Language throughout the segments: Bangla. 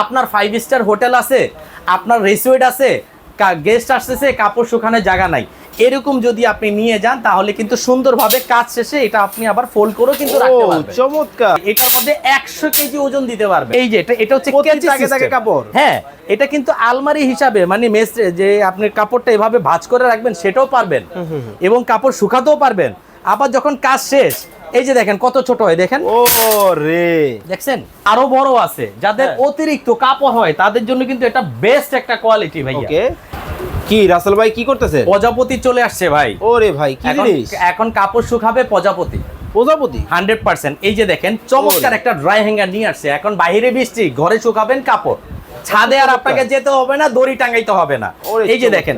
আপনার ফাইভ স্টার হোটেল আছে আপনার রেসিডেন্ট আছে গেস্ট আসতেছে কাপড় শুকানোর জায়গা নাই। এরকম যদি আপনি নিয়ে যান তাহলে কিন্তু সুন্দরভাবে কাজ শেষে এটা আপনি আবার ফোল্ড করেও কিন্তু রাখতে পারবেন। চমৎকার। এটার মধ্যে একশো কেজি ওজন দিতে পারবে এই যে এটা এটা হচ্ছে কেজি তাকে system। কাপড়। হ্যাঁ এটা কিন্তু আলমারি হিসাবে মানে মেস যে আপনি কাপড়টা এভাবে ভাঁজ করে রাখবেন সেটাও পারবেন। এবং কাপড় শুকাতেও পারবেন। আবার যখন কাজ শেষ এই যে দেখেন কত ছোট হয় দেখেন। ও রে। দেখছেন? আরও বড় আছে। যাদের হ্যাঁ। অতিরিক্ত কাপড় হয় তাদের জন্য কিন্তু এটা বেস্ট একটা কোয়ালিটি ভাইয়া। ওকে। কি রাসেল ভাই কি করতেছে? প্রজাপতি চলে আসছে ভাই। ওরে ভাই কি এখন জিনিস? এখন কাপড় শুকাবে প্রজাপতি। প্রজাপতি? হান্ড্রেড পার্সেন্ট এই যে দেখেন চমৎকার একটা ড্রাই হ্যাঙ্গার নিয়ে আসছে। এখন বাইরে বৃষ্টি ঘরে শুকাবেন কাপড়। ছাদে আর আপনাকে যেতে হবে না দড়ি টাঙ্গাইতে হবে না। এই যে। দেখেন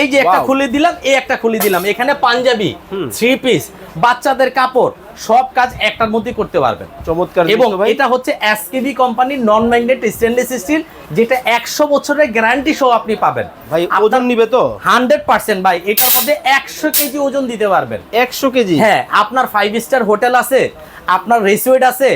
এই যে একটা খুলে দিলাম এই একটা খুলে দিলাম। এখানে পাঞ্জাবি থ্রি পিস বাচ্চাদের কাপড় সব কাজ একটার মধ্যেই করতে পারবেন। চমৎকার এবং এটা হচ্ছে এসকেবি কোম্পানির নন ম্যাগনেট স্টেনলেস স্টিল যেটা একশো বছরের গ্যারান্টি সহ আপনি পাবেন। ভাই ওজন নিবে তো? হান্ড্রেড পার্সেন্ট ভাই এটার মধ্যে একশো কেজি ওজন দিতে পারবেন। একশো কেজি? হ্যাঁ আপনার ফাইভ স্টার হোটেল আছে আপনার রেসিডেন্ট আছে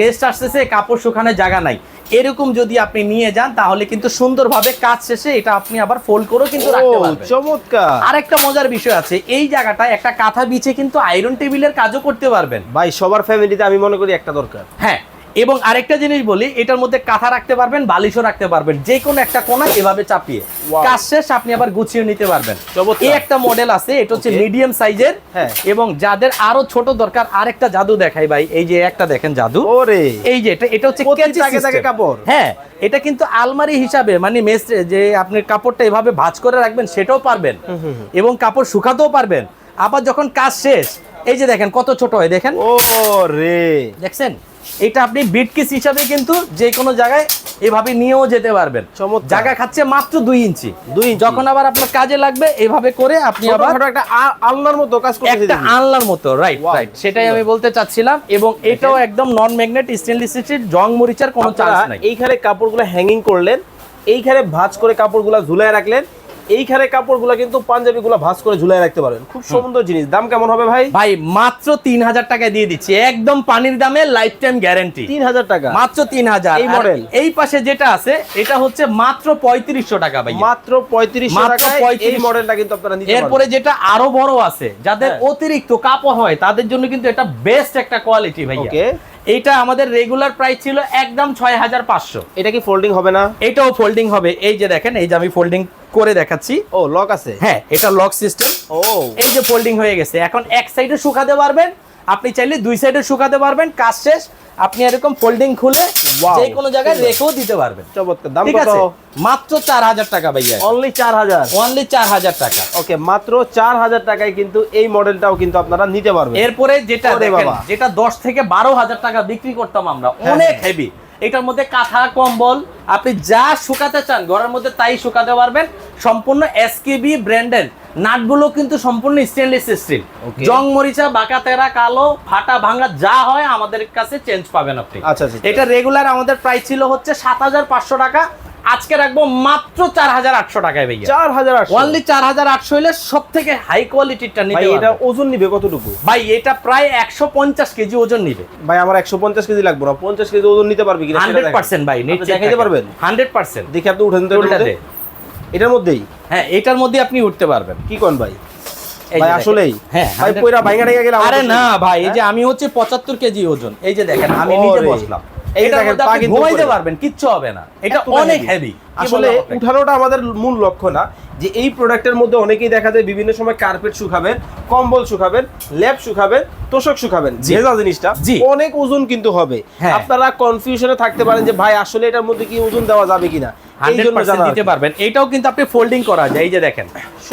গেস্ট আসতেছে কাপড় শুকানোর জায়গা নাই। এরকম যদি আপনি নিয়ে যান তাহলে কিন্তু সুন্দরভাবে কাজ শেষে এটা আপনি আবার ফোল্ড করেও কিন্তু রাখতে পারবেন। চমৎকার। আরেকটা মজার বিষয় আছে এই জায়গাটায় একটা কাঁথা বিছে কিন্তু আয়রন টেবিলের কাজও করতে পারবেন। ভাই সবার ফ্যামিলিতে আমি মনে করি একটা দরকার। হ্যাঁ এবং আরেকটা জিনিস বলি এটার মধ্যে কাঁথা রাখতে পারবেন বালিশও রাখতে পারবেন। যে কোনো একটা কোণা এভাবে চাপিয়ে। কাজ শেষ আপনি আবার গুছিয়ে নিতে পারবেন। এই একটা মডেল আছে এটা হচ্ছে মিডিয়াম সাইজের হ্যাঁ। এবং যাদের আরও ছোট দরকার আরেকটা জাদু দেখাই ভাই। এই যে একটা দেখেন জাদু। ওরে। এই যে এটা এটা হচ্ছে। কাপড়। হ্যাঁ এটা কিন্তু আলমারি হিসাবে মানে মেস যে আপনি কাপড়টা এভাবে ভাঁজ করে রাখবেন সেটাও পারবেন। এবং কাপড় শুকাতেও পারবেন। আবার যখন কাজ শেষ এই যে দেখেন কত ছোট হয় দেখেন। ও রে। দেখছেন? এটা আপনি বিটকিস হিসাবে কিন্তু যে কোনো জায়গায় এভাবে নিয়েও যেতে পারবেন। জায়গা খাচ্ছে মাত্র দুই ইঞ্চি। দুই ইঞ্চি। যখন আবার আপনার কাজে লাগবে এভাবে করে আপনি আবার একটা আলনার মতো কাজ একটা। আনলার মতো রাইট রাইট সেটাই আমি বলতে চাচ্ছিলাম। এবং এটাও একদম নন ম্যাগনেট স্টেনলেস স্টিল জং মরিচার কোনো আপনারা নাই। এইখানে কাপড়গুলো হ্যাঙ্গিং করলেন এইখানে ভাঁজ করে কাপড়গুলো ঝুলায় রাখলেন এইখানে কাপড়গুলো কিন্তু পাঞ্জাবিগুলো ভাঁজ করে ঝুলায় রাখতে পারেন। খুব সুন্দর জিনিস। দাম কেমন হবে ভাই? ভাই মাত্র তিন হাজার টাকা দিয়ে দিচ্ছি। একদম পানির দামে লাইফ টাইম গ্যারান্টি তিন হাজার টাকা। মাত্র তিন হাজার এই model? এই পাশে যেটা আছে এটা হচ্ছে মাত্র পঁয়ত্রিশশো টাকা ভাই মাত্র টাকায় এই মডেলটা কিন্তু আপনারা নিতে এরপরে যেটা আরও বড় আছে যাদের হ্যাঁ। অতিরিক্ত কাপড় হয় তাদের জন্য কিন্তু এটা বেস্ট একটা কোয়ালিটি ভাইয়া। ওকে এইটা আমাদের রেগুলার প্রাইস ছিল একদম ছয় হাজার পাঁচশো। এটা কি ফোল্ডিং হবে না? এটাও ফোল্ডিং হবে। এই যে দেখেন এই যে আমি ফোল্ডিং করে দেখাচ্ছি। ও লক আছে? হ্যাঁ এটা লক সিস্টেম ও। এই যে ফোল্ডিং হয়ে গেছে। এখন এক সাইডে শুকাতে পারবেন আপনি চাইলে দুই সাইডে শুকাতে পারবেন কাজ শেষ। আপনি এরকম ফোল্ডিং খুলে যে কোনো জায়গায় রেখেও দিতে পারবেন। চমৎকার দাম ঠিক কত? আছে? মাত্র চার হাজার টাকা ভাইয়া। অনলি চার হাজার? অনলি চার হাজার টাকা। ওকে মাত্র চার হাজার টাকায় কিন্তু এই মডেলটাও কিন্তু আপনারা নিতে পারবেন। এরপরে যেটা যেটা দশ থেকে বারো হাজার টাকা বিক্রি করতাম আমরা হ্যাঁ, অনেক হ্যাঁ। হেভি এটার মধ্যে কাঁথা কম্বল আপনি যা শুকাতে চান ঘরের মধ্যে তাই শুকাতে পারবেন। সম্পূর্ণ এসকেবি ব্র্যান্ডের নাটগুলো কিন্তু সম্পূর্ণ স্টেনলেস স্টিল জং মরিচা বাঁকা তেরা কালো ফাটা ভাঙা যা হয় আমাদের কাছে চেঞ্জ পাবেন আপনি। আচ্ছা, আচ্ছা। এটা রেগুলার আমাদের প্রাইস ছিল হচ্ছে সাত হাজার পাঁচশো টাকা। আজকে রাখব মাত্র চার হাজার আটশো টাকায় ভাইয়া। চার হাজার আটশো। অনলি চার হাজার আটশো হলে সব থেকে হাই কোয়ালিটিটা ভাই নিতে এটা ওজন নিবে কতটুকু? ভাই এটা প্রায় একশো পঞ্চাশ কেজি ওজন নিবে। ভাই আমার একশো পঞ্চাশ কেজি লাগবে না। পঞ্চাশ কেজি ওজন নিতে পারবে কিনা হান্ড্রেড পার্সেন্ট ভাই দেখাইতে পারবেন? Hundred percent. দেখি আপনি উঠেন তো এটার মধ্যেই? হ্যাঁ এটার মধ্যে আপনি উঠতে পারবেন। কি কোন ভাই? ভাই আসলেই? হ্যাঁ ভাই পয়রা ভাইঙ্গা গেলে আরে না ভাই এই হ্যাঁ? যে আমি হচ্ছে পঁচাত্তর কেজি ওজন। এই যে দেখেন আমি নিজে বসলাম। মধ্যে পা আপনি কিন্তু ঘুমাইতে পারবেন কিচ্ছু হবে না। এটা অনেক হেভি আসলে উঠানোটা আমাদের মূল লক্ষ্য না যে এই প্রোডাক্টের মধ্যে অনেকেই দেখা যায় বিভিন্ন সময় কার্পেট শুকাবেন কম্বল শুকাবেন ল্যাপ শুকাবেন তোষক শুকাবেন ভেজা জিনিসটা অনেক ওজন কিন্তু হবে। হ্যাঁ। আপনারা কনফিউশনে থাকতে পারেন যে ভাই আসলে এটার মধ্যে কি ওজন দেওয়া যাবে কিনা? এই হান্ড্রেড জন্য জানা দিতে পারবেন। এটাও কিন্তু আপনি ফোল্ডিং করা যায়। এই যে দেখেন।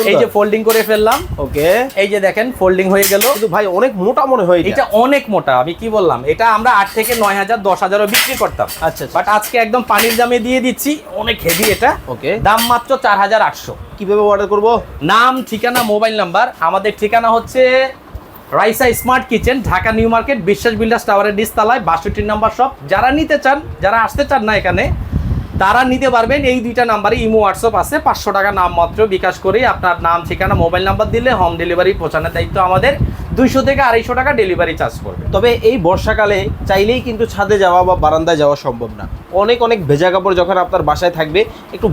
এই যে ফোল্ডিং করে ফেললাম। ওকে। এই যে দেখেন ফোল্ডিং হয়ে গেল। কিন্তু ভাই অনেক মোটা মনে হয় এটা। অনেক মোটা আমি কি বললাম? এটা আমরা আট থেকে নয় হাজার দশ হাজারও বিক্রি করতাম। আচ্ছা আচ্ছা। বাট আজকে একদম পানির দামে দিয়ে দিচ্ছি। অনেক হেভি এটা। ওকে। দাম মাত্র চার হাজার আটশো। কীভাবে অর্ডার করব? নাম ঠিকানা মোবাইল নাম্বার আমাদের ঠিকানা হচ্ছে Raisa smart kitchen Dhaka new market Biswas builders টাওয়ারের নিচতলায় বাষট্টি নাম্বার শপ। যারা নিতে চান যারা আসতে চান না এখানে তারা নিতে পারবেন এই দুইটা নাম্বারে ইমো হোয়াটসঅ্যাপ আছে। পাঁচশো টাকা নাম মাত্র বিকাশ করে আপনার নাম, ঠিকানা, মোবাইল নাম্বার দিলে হোম ডেলিভারি পৌঁছানোর দায়িত্ব আমাদের। দুইশো থেকে আড়াইশো টাকা ডেলিভারি চার্জ করবে তবে এই বর্ষাকালে চাইলেই কিন্তু ছাদে যাওয়া বা বারান্দায় যাওয়া সম্ভব না। অনেক অনেক ভেজা কাপড় যখন আপনার বাসায় থাকবে, একটু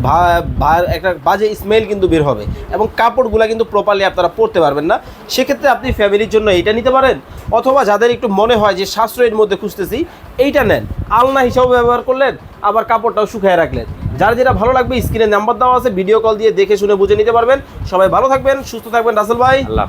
একটা বাজে স্মেল কিন্তু বের হবে এবং কাপড়গুলো কিন্তু প্রপারলি আপনারা পরতে পারবেন না। সেক্ষেত্রে আপনি ফ্যামিলির জন্য এইটা নিতে পারেন অথবা যাদের একটু মনে হয় যে সাশ্রয়ের মধ্যে খুঁজতেছি, এইটা নেন। আলনা হিসাবে ব্যবহার করলেন, আবার কাপড়টাও শুকিয়ে রাখলেন। যার যেটা ভালো লাগবে স্ক্রিনে নাম্বার দেওয়া আছে ভিডিও কল দিয়ে দেখে শুনে বুঝে নিতে পারবেন। সবাই ভালো থাকবেন, সুস্থ থাকবেন রাসেল ভাই। আল্লাহ।